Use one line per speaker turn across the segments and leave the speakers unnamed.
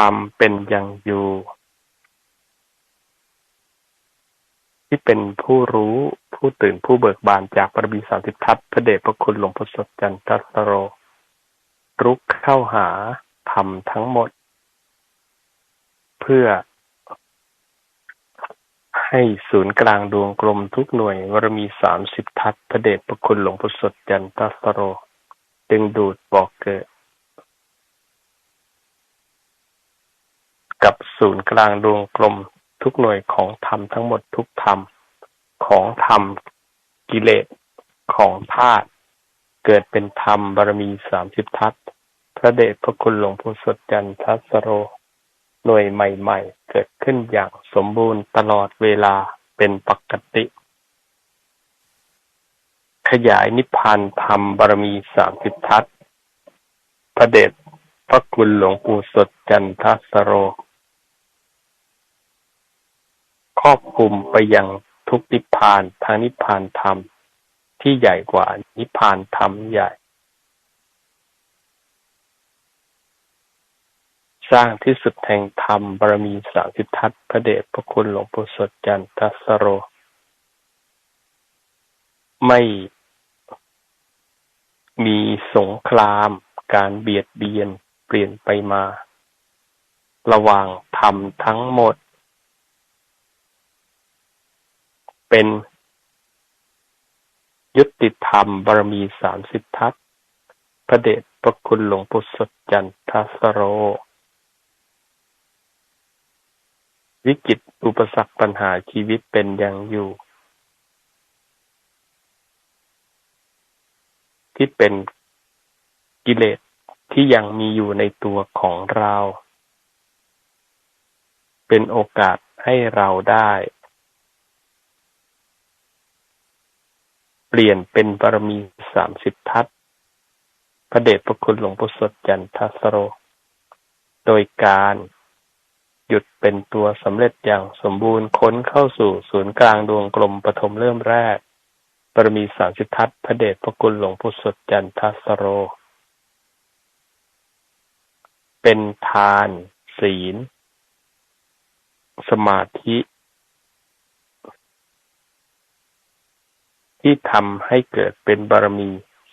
ความเป็นอย่างอยู่ ที่เป็นผู้รู้ผู้ตื่นผู้เบิกบานจากปรมีสามสิบทัศน์พระเดชพระคุณหลวงพ่อสดจันทัสโร รุกเข้าหาธรรมทั้งหมด เพื่อ ให้ศูนย์กลางดวงกลมทุกหน่วย วรมีสามสิบทัศน์พระเดชพระคุณหลวงพ่อสดจันทัสโร ดึงดูดบอกเกิด กับศูนย์กลางดวงกลมทุกหน่วยของธรรมทั้งหมดทุกธรรม ของธรรมกิเลสของธาตุเกิดเป็นธรรมบารมีสามสิบทัศพระเดชพระคุณหลวงพ่อสดจันทัสโร หน่วยใหม่ๆ เกิดขึ้นอย่างสมบูรณ์ตลอดเวลาเป็นปกติ ขยายนิพพานธรรมบารมีสามสิบทัศพระเดชพระคุณหลวงปู่สดจันทัสโร ครอบคลุมไปยังทุกนิพพานทางนิพพานธรรม ที่ใหญ่กว่านิพพานธรรมใหญ่ สร้างที่สุดแห่งธรรมบารมีสามสิบทัศพระเดชพระคุณหลวงปู่สดจันทัสโร ไม่มีสงครามการเบียดเบียนเปลี่ยนไปมา ระหว่างธรรมทั้งหมด เป็นยุติธรรมบารมีสามสิบทัศพระเดชพระคุณหลวงปู่สดจันทัสโร วิกฤตอุปสรรคปัญหาชีวิตเป็นอย่างอยู่ ที่เป็นกิเลสที่ยังมีอยู่ในตัวของเรา เป็นโอกาสให้เราได้ เปลี่ยนเป็นบารมีสามสิบทัศพระเดชพระคุณหลวงปู่สดจันทัสโร โดยการหยุดเป็นตัวสำเร็จอย่างสมบูรณ์ค้นเข้าสู่ศูนย์กลางดวงกลมปฐมเริ่มแรกบารมีสามสิบทัศพระเดชพระคุณหลวงปู่สดจันทัสโร เป็นทาน ศีล สมาธิ ที่ทำให้เกิดเป็นบารมี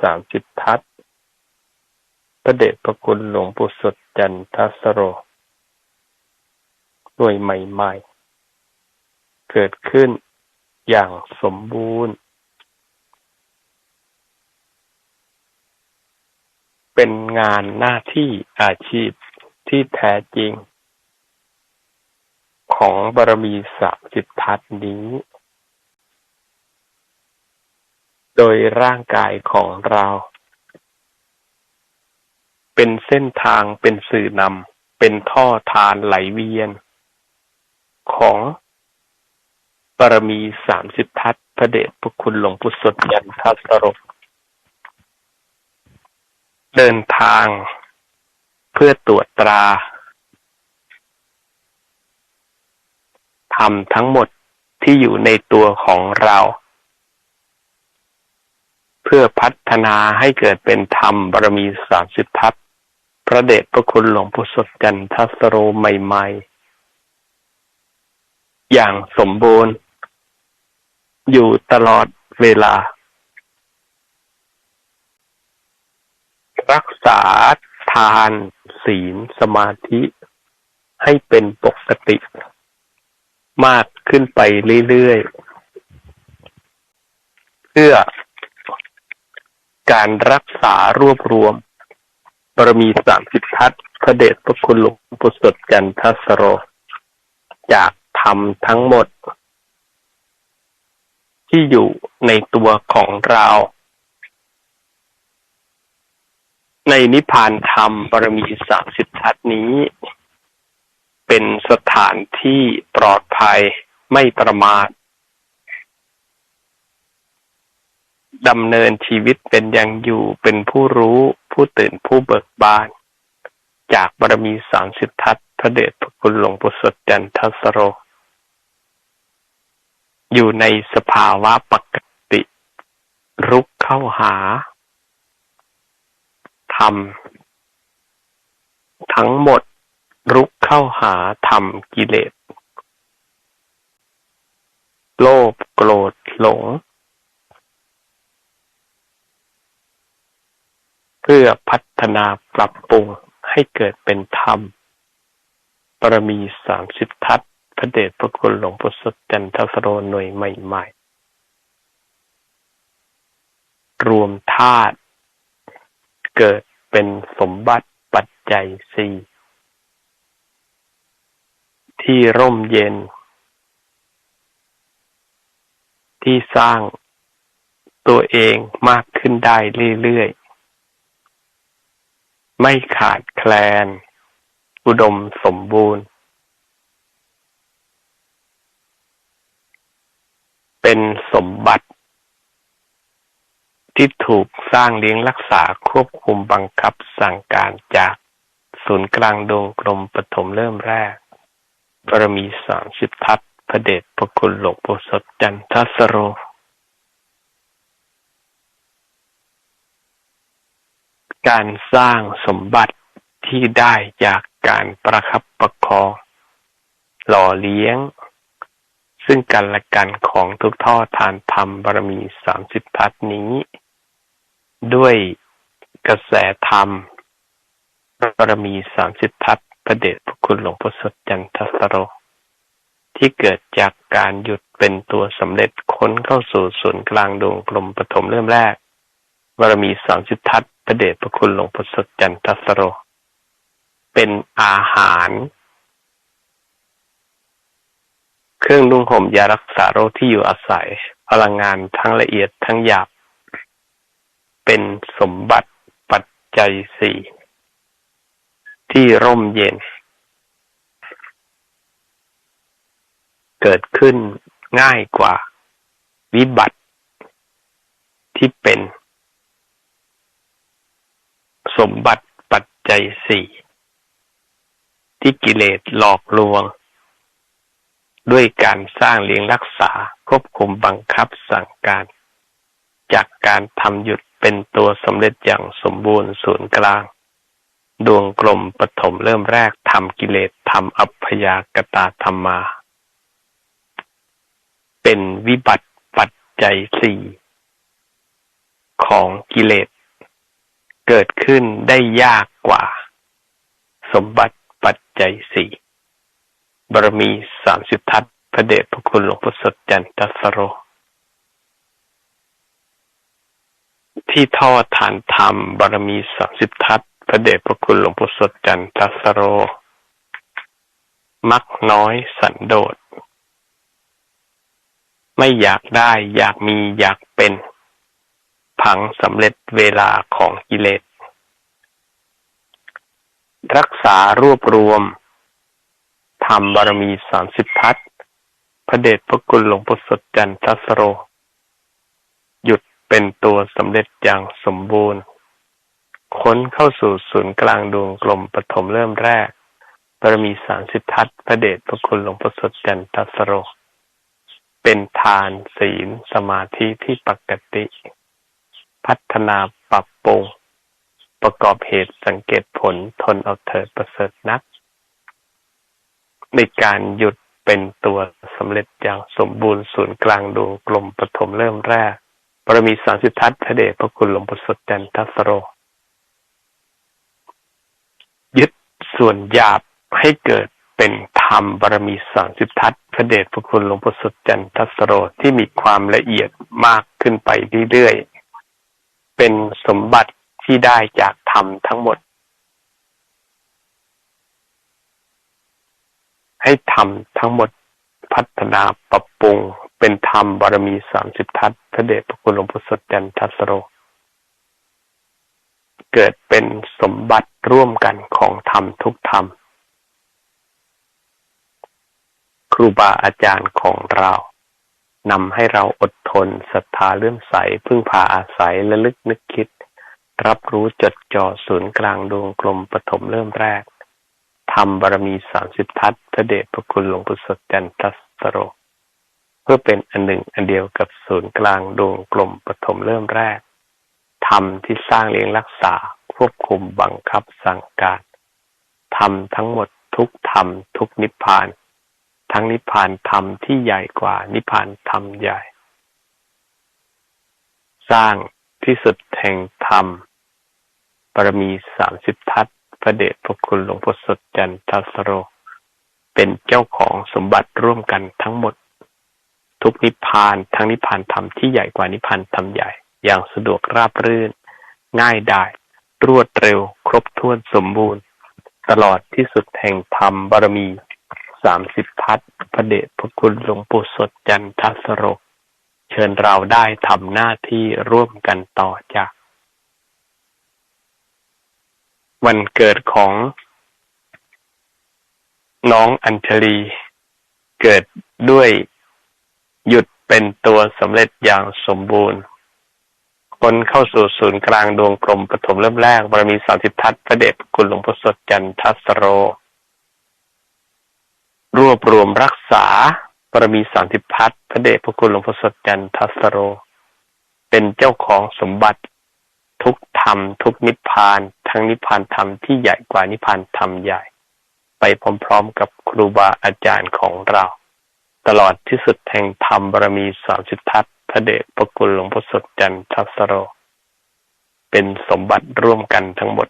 สามสิบทัศพระเดชพระคุณหลวงปู่สดจันทัสโรหน่วยใหม่ ๆ เกิดขึ้นอย่างสมบูรณ์ เป็นงานหน้าที่อาชีพที่แท้จริง ของบารมีสามสิบทัศน์นี้ โดยร่างกายของเรา เป็นเส้นทางเป็นสื่อนำเป็นท่อทานไหลเวียน ของบารมีสามสิบทัศพระเดชพระคุณหลวงปู่สดยันทัสรบเดินทางเพื่อตรวจตราทำทั้งหมดที่อยู่ในตัวของเรา เพื่อพัฒนาให้เกิดเป็นธรรมบารมีสามสิบทัศพระเดชพระคุณหลวงปู่สดจันทัสโรใหม่ๆ อย่างสมบูรณ์ อยู่ตลอดเวลา รักษาทานศีลสมาธิให้เป็นปกติ มากขึ้นไปเรื่อยๆ เพื่อ การรักษารวบรวม บารมีสามสิบทัศพระเดชพระคุณหลวงปู่สดจันทัสโร จากธรรมทั้งหมด ที่อยู่ในตัวของเรา ในนิพพานธรรมบารมีสามสิบทัศน์นี้ เป็นสถานที่ปลอดภัยไม่ประมาท ดำเนินชีวิตเป็นอย่างอยู่เป็นผู้รู้ผู้ตื่นผู้เบิกบาน จากบารมีสามสิบทัศพระเดชพระคุณหลวงปู่สดจันทัสโร อยู่ในสภาวะปกติ รุกเข้าหาธรรม ทั้งหมดรุกเข้าหาธรรมกิเลส โลภโกรธหลง เพื่อพัฒนาปรับปรุงให้เกิดเป็นธรรมปรมีสามสิบทัศพระเดชพระคุณหลวงพ่อสดจันทสโรหน่วยใหม่ ๆ รวมธาตุเกิดเป็นสมบัติปัจจัยสี่ที่ร่มเย็น ที่สร้างตัวเองมากขึ้นได้เรื่อย ๆ ไม่ขาดแคลน อุดมสมบูรณ์ เป็นสมบัติที่ถูกสร้างเลี้ยงรักษาควบคุมบังคับสั่งการจากศูนย์กลางดวงกลมปฐมเริ่มแรกบารมีสามสิบทัศพระเดชพระคุณหลวงปู่สดจันทสโร การสร้างสมบัติที่ได้จากการประคับประคอง หล่อเลี้ยง ซึ่งกันและกันของทุกท่อทานธรรมบารมีสามสิบทัศนี้ ด้วยกระแสธรรมบารมีสามสิบทัศพระเดชพระคุณหลวงพ่อสดจันทสโร ที่เกิดจากการหยุดเป็นตัวสำเร็จค้นเข้าสู่ศูนย์กลางดวงกลมปฐมเริ่มแรก บารมีสามสิบทัศพระเดชพระคุณหลวงพ่อสดจันทสโร เป็นอาหาร เครื่องนุ่งห่มยารักษาโรคที่อยู่อาศัย พลังงานทั้งละเอียดทั้งหยาบ เป็นสมบัติปัจจัยสี่ที่ร่มเย็น เกิดขึ้นง่ายกว่า วิบัติที่เป็น สมบัติปัจจัยสี่ที่กิเลสหลอกลวง ด้วยการสร้างเลี้ยงรักษาควบคุมบังคับสั่งการ จากการทำหยุดเป็นตัวสำเร็จอย่างสมบูรณ์ศูนย์กลาง ดวงกลมปฐมเริ่มแรกทำกิเลสทำอัพยากตาธรรมา เป็นวิบัติปัจจัยสี่ของกิเลส เกิดขึ้นได้ยากกว่า สมบัติปัจจัยสี่บารมีสามสิบทัศพระเดชพระคุณหลวงพ่อสดจันทสโร ที่ทอดฐานธรรมบารมีสามสิบทัศพระเดชพระคุณหลวงปู่สดจันทสโร มักน้อยสันโดษ ไม่อยากได้อยากมีอยากเป็น ผังสำเร็จเวลาของกิเลส รักษารวบรวมทำบารมีสามสิบทัศพระเดชพระคุณหลวงปู่สดจันทัสโร หยุดเป็นตัวสำเร็จอย่างสมบูรณ์ ค้นเข้าสู่ศูนย์กลางดวงกลมปฐมเริ่มแรกบารมีสามสิบทัศพระเดชพระคุณหลวงพ่อสดจันทัสโร เป็นทานศีลสมาธิที่ปกติ พัฒนาปรับปรุง ประกอบเหตุสังเกตผลทนเอาเถิดประเสริฐนัก ในการหยุดเป็นตัวสำเร็จอย่างสมบูรณ์ศูนย์กลางดวงกลมปฐมเริ่มแรกบารมีสามสิบทัศพระเดชพระคุณหลวงพ่สดจันทสโร ยึดส่วนหยาบให้เกิดเป็นธรรมบารมีสามสิบทัศพระเดชพระคุณหลวงพ่อสุดจันทสโรที่มีความละเอียดมากขึ้นไปเรื่อย เป็นสมบัติที่ได้จากธรรมทั้งหมด ให้ธรรมทั้งหมดพัฒนาปรับปรุงเป็นธรรมบารมีสามสิบทัศพระเดชพระคุณหลวงพ่อสดจันทัสโร เกิดเป็นสมบัติร่วมกันของธรรมทุกธรรม ครูบาอาจารย์ของเรา นำให้เราอดทนศรัทธาเลื่อมใส พึ่งพาอาศัยและลึกนึกคิด รับรู้จดจ่อศูนย์กลางดวงกลมปฐมเริ่มแรกทำบารมีสามสิบทัศพระเดชพระคุณหลวงปู่สดจันทสโร เพื่อเป็นอันหนึ่งอันเดียวกับศูนย์กลางดวงกลมปฐมเริ่มแรกธรรมที่สร้างเลี้ยงรักษาควบคุมบังคับสั่งการทำทั้งหมดทุกธรรมทุกนิพพาน ทั้งนิพพานธรรมที่ใหญ่กว่า นิพพานธรรมใหญ่ สร้างที่สุดแห่งธรรมบารมีสามสิบทัศพระเดชพระคุณหลวงพ่อสดจันทสโร เป็นเจ้าของสมบัติร่วมกันทั้งหมด ทุกนิพพานทั้งนิพพานธรรมที่ใหญ่กว่านิพพานธรรมใหญ่ อย่างสะดวกราบรื่น ง่ายได้รวดเร็ว ครบถ้วนสมบูรณ์ ตลอดที่สุดแห่งธรรมบารมี สามสิบทัศพระเดชพระคุณหลวงปู่สดจันทสโรเชิญเราได้ทำหน้าที่ร่วมกันต่อจากวันเกิดของน้องอัญชลี เกิดด้วยหยุดเป็นตัวสำเร็จอย่างสมบูรณ์ คนเข้าสู่ศูนย์กลางดวงกลมปฐมเริ่มแรกบารมีสามสิบทัศพระเดชคุณหลวงพ่อสดจันทัสโร รวบรวมรักษาบารมีสามสิบพัฒพระเดชพระคุณหลวงพ่อสดจันทัสโร เป็นเจ้าของสมบัติทุกธรรม ทุกนิพพานทั้งนิพพานธรรมที่ใหญ่กว่านิพพานธรรมใหญ่ ไปพร้อมๆกับครูบาอาจารย์ของเรา ตลอดที่สุดแห่งธรรมบารมีสามสิบทัศพระเดชพระคุณหลวงพ่อสดจันทัสโร เป็นสมบัติร่วมกันทั้งหมด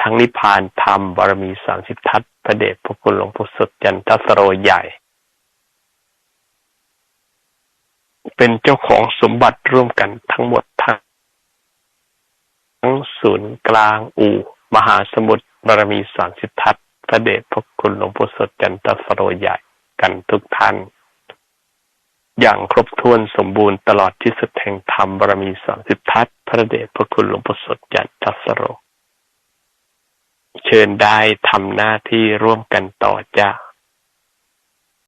ทั้งนิพพานธรรมบารมีสามสิบทัศพระเดชพระคุณหลวงพ่อสดจันทสโรใหญ่ เป็นเจ้าของสมบัติร่วมกันทั้งหมดทั้งทั้งศูนย์กลางอู่ มหาสมุทรบารมีสามสิบทัศพระเดชพระคุณหลวงพ่อสดจันทสโรใหญ่กันทุกท่าน อย่างครบถ้วนสมบูรณ์ตลอดที่สุดแห่งธรรมบารมีสามสิบทัศพระเดชพระคุณหลวงพ่อสดจันทสโร เชิญได้ทำหน้าที่ร่วมกันต่อจาก